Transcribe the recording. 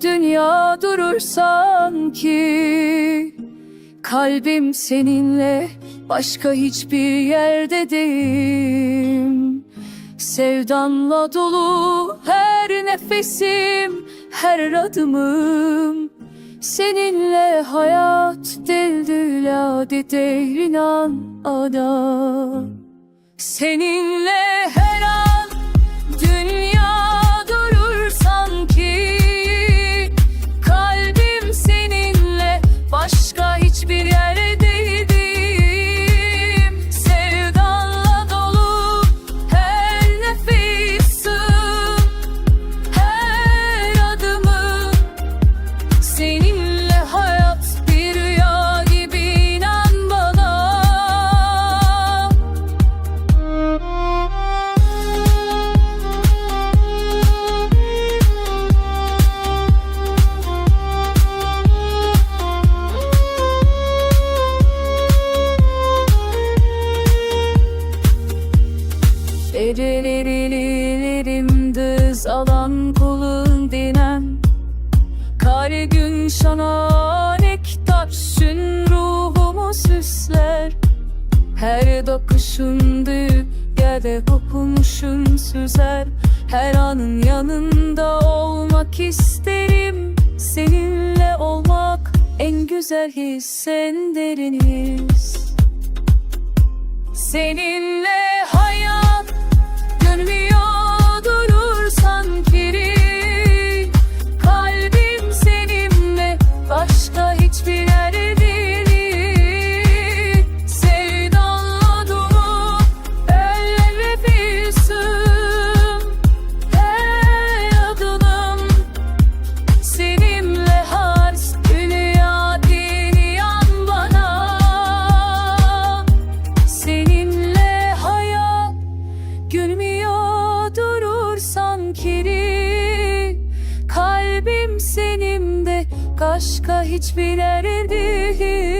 dünya durur sanki. Kalbim seninle başka hiçbir yerde değil. Sevdanla dolu her nefesim, her adımım. Seninle hayat dildülade devrinan ana Seninle Ecelerim düz alan kulun dinen. Kare gün şana nektarsın ruhumu süsler. Her dokuşun gede okumuşun süzer. Her anın yanında olmak isterim. Seninle olmak en güzel his en derin his Seninle Kalbim senin de. Başka hiçbir değil